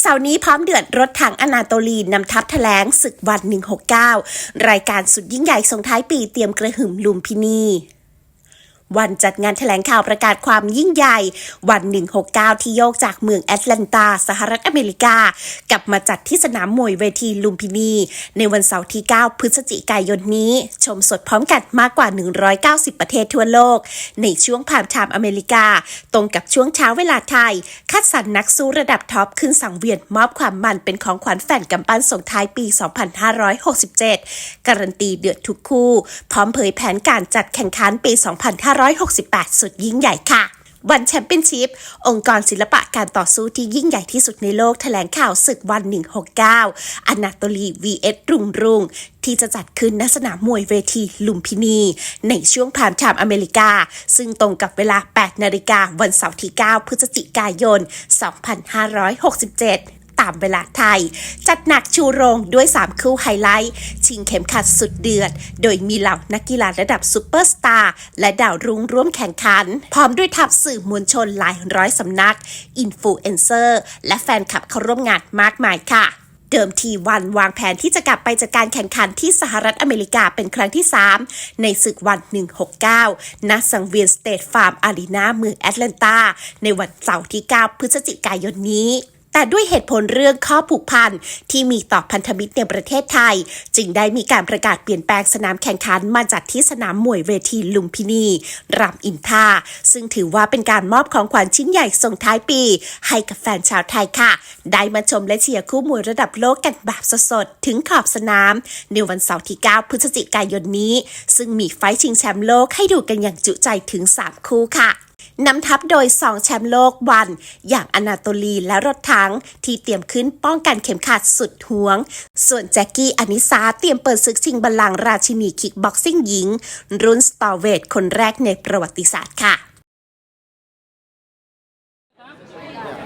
เสาร์นี้พร้อมเดือดรถถังอนาโตลีนนำทัพแถลงศึกวัน 169 รายการสุดยิ่งใหญ่ส่งท้ายปีเตรียมกระหึ่มลุมพินี วันจัดงานแถลงข่าวประกาศความยิ่งใหญ่ วัน 169 ที่โยกจากเมืองแอตแลนตา สหรัฐอเมริกา กลับมาจัดที่สนามมวยเวทีลุมพินี ในวันเสาร์ที่ 9 พฤศจิกายนนี้ ชมสดพร้อมกันมากกว่า 190 ประเทศทั่วโลก ในช่วงผ่านไทม์อเมริกา ตรงกับช่วงเช้าเวลาไทย คัดสรรนักสู้ระดับท็อปขึ้นสังเวียนมอบความมันเป็นของขวัญแฟนกำปั้นส่งท้ายปี 2567 การันตีเดือดทุกคู่ พร้อมเผยแผนการจัดแข่งขันปี2568 สุดยิ่งใหญ่ค่ะ วันแชมเปี้ยนชิพองค์กรศิลปะการต่อสู้ที่ยิ่งใหญ่ที่สุดในโลกแถลงข่าวศึกวัน 169อนาโตลี vs รุงรุงที่จะจัดขึ้นณสนามมวยเวทีลุมพินี ในช่วงพามไทม์อเมริกา ซึ่งตรงกับเวลา 8 นาฬิกาวันเสาร์ที่ 9 พฤศจิกายน 2567 ตามเวลาไทย จัดหนักชูโรงด้วย 3 คู่ไฮไลท์ ชิงเข็มขัดสุดเดือด โดยมีเหล่านักกีฬาระดับซูเปอร์สตาร์และดาวรุ่งร่วมแข่งขัน พร้อมด้วยทัพสื่อมวลชนหลายร้อยสำนัก อินฟลูเอนเซอร์ และแฟนคลับเข้าร่วมงานมากมายค่ะเดิมทีวันวางแผนที่จะกลับไปจัดการแข่งขันที่สหรัฐอเมริกาเป็นครั้งที่ 3 ในศึกวัน 169 ณ สังเวียนสเตทฟาร์มอารีนาเมืองแอตแลนตา ในวันเสาร์ที่ 9 พฤศจิกายนนี้ แต่ด้วยเหตุผลเรื่องข้อผูกพันที่มีต่อพันธมิตรในประเทศไทย จึงได้มีการประกาศเปลี่ยนแปลงสนามแข่งขันมาจัดที่สนามมวยเวทีลุมพินีรามอินทาซึ่งถือว่าเป็นการมอบของขวัญชิ้นใหญ่ส่งท้ายปี ให้กับแฟนชาวไทยค่ะ ได้มาชมและเชียร์คู่มวยระดับโลกกันแบบสดๆถึงขอบสนาม ในวันเสาร์ที่ 9 พฤศจิกายนนี้ ซึ่งมีไฟชิงแชมป์โลกให้ดูกันอย่างจุใจถึง 3 คู่ค่ะนำทัพโดย 2 แชมป์โลกวัน อย่างอนาโตลีและรถถังที่เตรียมขึ้นป้องกันเข็มขัดสุดห่วง ส่วนแจ็คกี้อนิสาเตรียมเปิดศึกชิงบัลลังก์ราชินีคิกบ็อกซิ่งหญิง รุ่นสตอร์เวทคนแรกในประวัติศาสตร์ค่ะ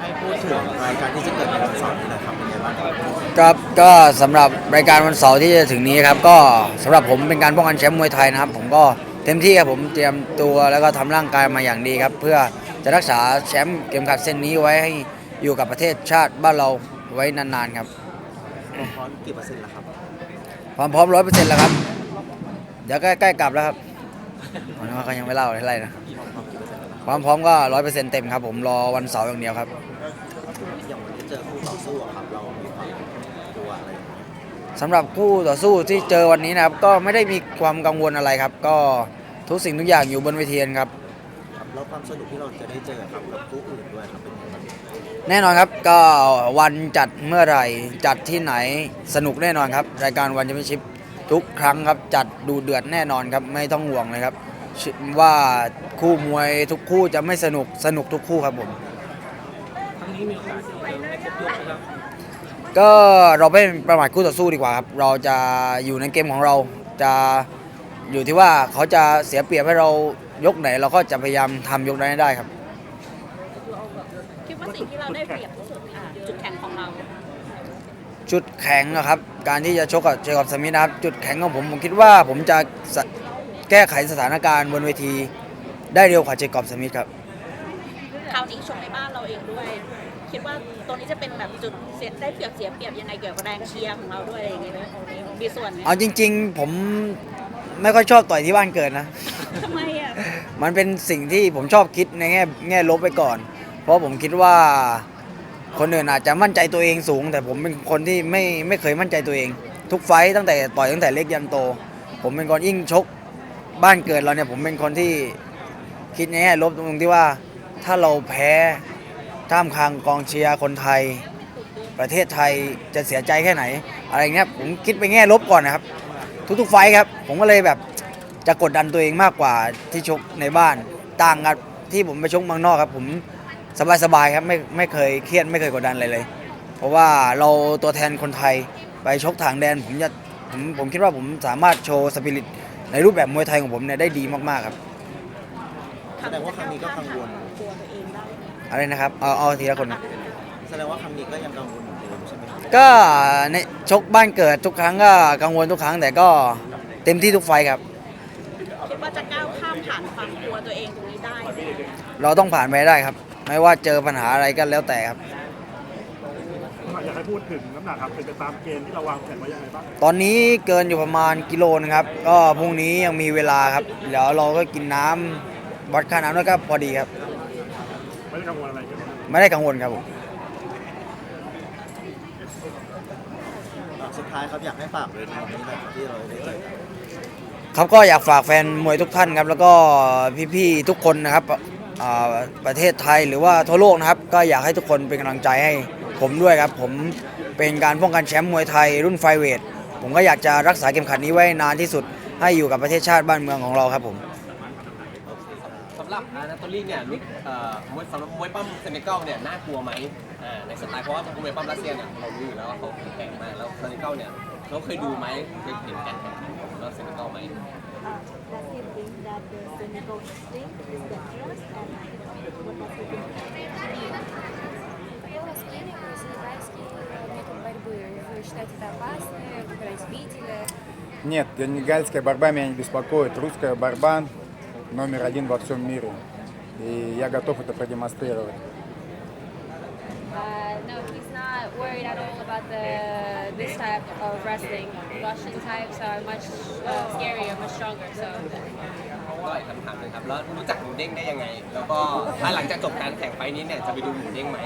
ให้พูดถึงรายการที่จะเกิดในวันเสาร์นี้นะครับเป็นไงบ้างครับครับก็สำหรับรายการวันเสาร์ที่จะถึงนี้ครับก็สำหรับผมเป็นการป้องกันแชมป์มวยไทยนะครับ ผมก็ เต็มที่ครับผมเตรียมตัวแล้วก็ทำร่างกายมาอย่างดีครับ เพื่อจะรักษาแชมป์เข็มขัดเส้นนี้ไว้ให้อยู่กับประเทศชาติบ้านเราไว้นานๆครับความพร้อมกี่เปอร์เซ็นต์แล้วครับความพร้อมร้อยเปอร์เซ็นต์แล้วครับเดี๋ยวใกล้ๆกลับแล้วครับผมว่าเขายังไม่เล่าอะไรนะความพร้อมกี่เปอร์เซ็นต์แล้วครับความพร้อมก็ร้อยเปอร์เซ็นต์เต็มครับ ผมรอวันเสาร์อย่างเดียวครับอย่างวันนี้เจอคู่ต่อสู้อะครับเรามีความกลัวอะไรอย่างเงี้ยสำหรับคู่ต่อสู้ที่เจอวันนี้นะครับ ก็ไม่ได้มีความกังวลอะไรครับ ก็ ทุกสิ่งทุกอย่างอยู่บนเวทีครับครับ แล้วความสนุกที่เราจะได้เจอครับกับคู่อื่นด้วยครับเป็นยังไงบ้างแน่นอนครับก็วันจัดเมื่อไหร่ จัดที่ไหนสนุกแน่นอนครับ รายการวันแชมเปี้ยนชิพทุกครั้งครับจัดดูเดือดแน่นอนครับไม่ต้องห่วงเลยครับเชื่อว่าคู่มวยทุกคู่จะไม่สนุกสนุกทุกคู่ครับผมก็เราไม่ประมาทคู่ต่อสู้ดีกว่าครับ เราจะอยู่ในเกมของเราจะ อยู่ที่ว่าเขาจะเสียเปรียบให้เรายกไหน เราก็จะพยายามทำยกนั้นให้ได้ครับ คิดว่าสิ่งที่เราได้เปรียบที่สุดอ่าจุดแข็งของเรา จุดแข็งนะครับ การที่จะชกกับเจคอบสมิธนะครับ จุดแข็งของผมผมคิดว่าผมจะสะแก้ไขสถานการณ์บนเวทีได้เร็วกว่าเจคอบสมิธครับ คราวนี้ชมในบ้านเราเองด้วย คิดว่าตรงนี้จะเป็นแบบจุดเสียได้เปรียบเสียเปรียบยังไงเกี่ยวกับแรงเชียร์ของเราด้วยอะไรอย่างเงี้ยนะมีส่วนไหมเอาจริง ๆ ผม ไม่ค่อยชอบต่อยที่บ้านเกิดนะ ทำไมอะมันเป็นสิ่งที่ผมชอบคิดในแง่แง่ลบไปก่อน เพราะผมคิดว่า คนอื่นอาจจะมั่นใจตัวเองสูง แต่ผมเป็นคนที่ไม่ไม่เคยมั่นใจตัวเอง ทุกไฟต์ตั้งแต่ต่อยตั้งแต่เล็กยันโต ผมเป็นคนยิ่งชกบ้านเกิดเราเนี่ยผมเป็นคนที่คิดในแง่ลบตรงที่ว่า ถ้าเราแพ้ท่ามกลางกองเชียร์คนไทย ประเทศไทยจะเสียใจแค่ไหน อะไรเงี้ยผมคิดไปแง่ลบก่อนนะครับ ทุกๆไฟต์ครับ ผมก็เลยแบบจะกดดันตัวเองมากกว่าที่ชกในบ้านต่างกับที่ผมไปชกเมืองนอกครับ ผมสบายๆครับไม่ไม่เคยเครียดไม่เคยกดดันอะไรเลย เพราะว่าเราตัวแทนคนไทยไปชกทางแดน ผมจะผมผมคิดว่าผมสามารถโชว์สปิริตในรูปแบบมวยไทยของผมเนี่ยได้ดีมากๆครับแสดงว่าครั้งนี้ก็กังวล ตัวตัวเองได้อะไรนะครับเอาเอาทีละคนนะ แสดงว่าครั้งนี้ก็ยังกังวล ก็ในชกบ้านเกิดทุกครั้งก็กังวลทุกครั้ง แต่ก็เต็มที่ทุกไฟต์ครับ คิดว่าจะก้าวข้ามต้องผ่านความกลัวตัวเองตรงนี้ได้สิเราต้องผ่านไปให้ได้ครับ ไม่ว่าเจอปัญหาอะไรก็แล้วแต่ครับ อยากให้พูดถึงน้ำหนักครับเป็นไปตามเกณฑ์ที่เราวางแผนไว้ยังไงบ้างตอนนี้เกินอยู่ประมาณกิโลนึงครับ ก็พรุ่งนี้ยังมีเวลาครับเดี๋ยวเราก็กินน้ำวัดค่าน้ำแล้วก็พอดีครับ ไม่ได้กังวลอะไรใช่ไหม ไม่ได้กังวลครับผม สุดท้ายครับอยากให้ฝากเลยทีนี้น่อยครับที่เราได้เจอกัน ครับก็อยากฝากแฟนมวยทุกท่านครับ แล้วก็พี่ๆทุกคนนะครับอ่าประเทศไทยหรือว่าทั่วโลกนะครับ ก็อยากให้ทุกคนเป็นกำลังใจให้ผมด้วยครับ ผมเป็นการป้องกันแชมป์มวยไทยรุ่นไฟเวทผมก็อยากจะรักษาเข็มขัดนี้ไว้นานที่สุดให้อยู่กับประเทศชาติบ้านเมืองของเราครับผม สำหรับอานาโตลี่เนี่ยมิกเอ่อมวยสำหรับมวยปั้มเซเนกัลเนี่ยน่ากลัวไหม อ่าในสไตล์เพราะว่ามวยปั้มรัสเซียเนี่ยเรารู้อยู่แล้วว่าเขาแข็งแกร่งมากแล้วเซเนกัลเนี่ยเราเคยดูไหมเคยเห็นการแข่งขันของเราเซเนกัลไหม Does he think that the Senegal thing is dangerous and what does he think? Его воспитанник, сенегальский метод борьбы. Вы считаете это опасно? Вы когда видели? Нет, сенегальская борьба меня не беспокоит. Русская борьба номер один во всем мире. И я готов это продемонстрировать. Uh, no, he's not worried at all about the this type of wrestling. Russian types are much uh, scarier, much stronger. So ก็อีกคำถามหนึงครับแล้วรู้จักหมูเด้งได้ยังไง แล้วก็ถ้าหลังจากจบการแข่งไฟล์นี้เนี่ยจะไปดูหมูเด้งไหม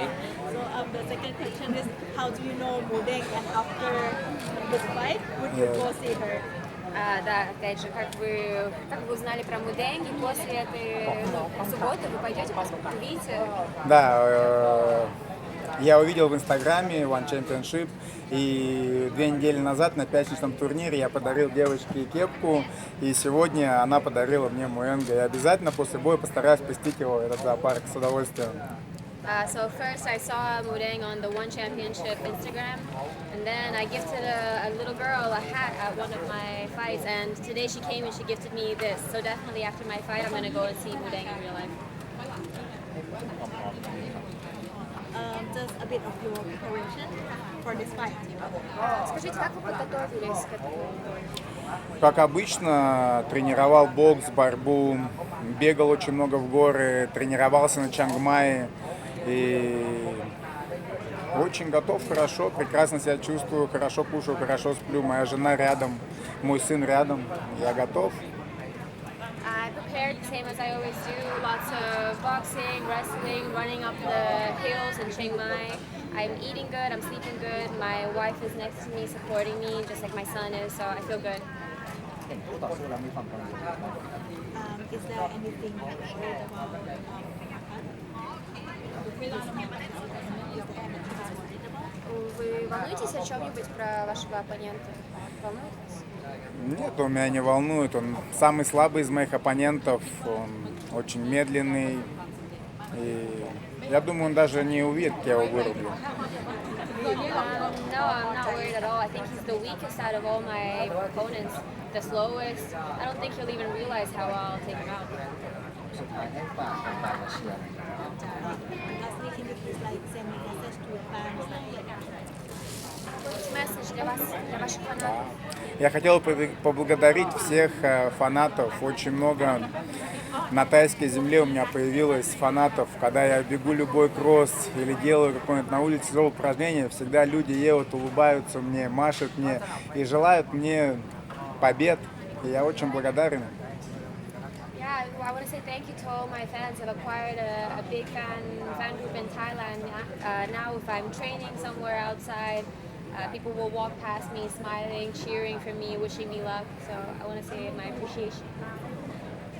So um, the second question is how do you know Mudeng and after this fight would you go see her А, да, опять же, как вы, как вы узнали про Муденги, после этой ну, субботы вы пойдете, посмотрите, увидите. Да, э, я увидел в Инстаграме One Championship, и две недели назад на пятничном турнире я подарил девочке кепку, и сегодня она подарила мне Муэнго. Я обязательно после боя постараюсь посетить его, этот зоопарк, с удовольствием. Uh, so first I saw Mudeng on the One Championship Instagram, and then I gifted a, a little girl a hat at one of my fights, and today she came and she gifted me this. So definitely after my fight, I'm gonna go and see Mudeng in real life. Um, just a bit of your preparation for this fight Скажите, как вы подготовились к этому бою? Как обычно, тренировал бокс, борьбу, бегал очень много в горы, тренировался на Чангмае и очень готов, хорошо, прекрасно себя чувствую, хорошо кушаю, хорошо сплю, моя жена рядом, мой сын рядом, я готов. the same as I always do. Lots of boxing, wrestling, running up the hills in Chiang Mai. I'm eating good, I'm sleeping good. My wife is next to me supporting me, just like my son is, so I feel good. Um, is there anything um, волнуетесь о чем-нибудь про вашего оппонента? Волнуетесь? Нет, он меня не волнует. Он самый слабый из моих оппонентов. Он очень медленный. И я думаю, он даже не увидит, как я его вырублю. Um, для вас, для ваших фанатов. Я хотел поблагодарить всех э, фанатов. Очень много на тайской земле у меня появилось фанатов. Когда я бегу любой кросс или делаю какое-нибудь на улице упражнение, всегда люди едут, улыбаются мне, машут мне и желают мне побед. И я очень благодарен. I want to say thank you to all my fans. I've acquired a, a big fan fan group in Thailand. Uh, now, if I'm training somewhere outside, uh, people will walk past me, smiling, cheering for me, wishing me luck. So I want to say my appreciation.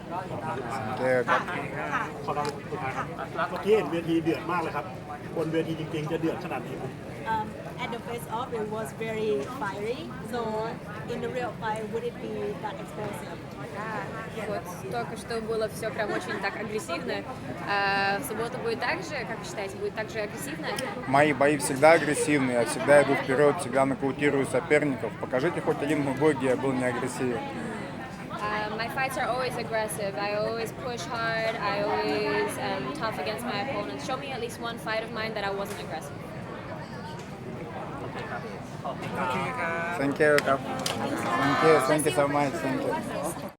Thank you. ขอเราสุดท้ายครับเมื่อกี้เห็นเวทีเดือดมากเลยครับ บนเวทีจริงๆ จะเดือดขนาดนี้ไหม um, at the face off it was very fiery so in the real fight would it be that explosive Да, вот только что было все прям очень так агрессивно. А в субботу будет так же, как вы считаете, будет так же агрессивно? Мои бои всегда агрессивные, я всегда иду вперед, всегда нокаутирую соперников. Покажите хоть один мой бой, где я был не агрессивен. My fights are always aggressive. I always push hard. I always am tough against my opponents. Show me at least one fight of mine that I wasn't aggressive. Thank you, Kap. Thank you, thank you so much. Thank you.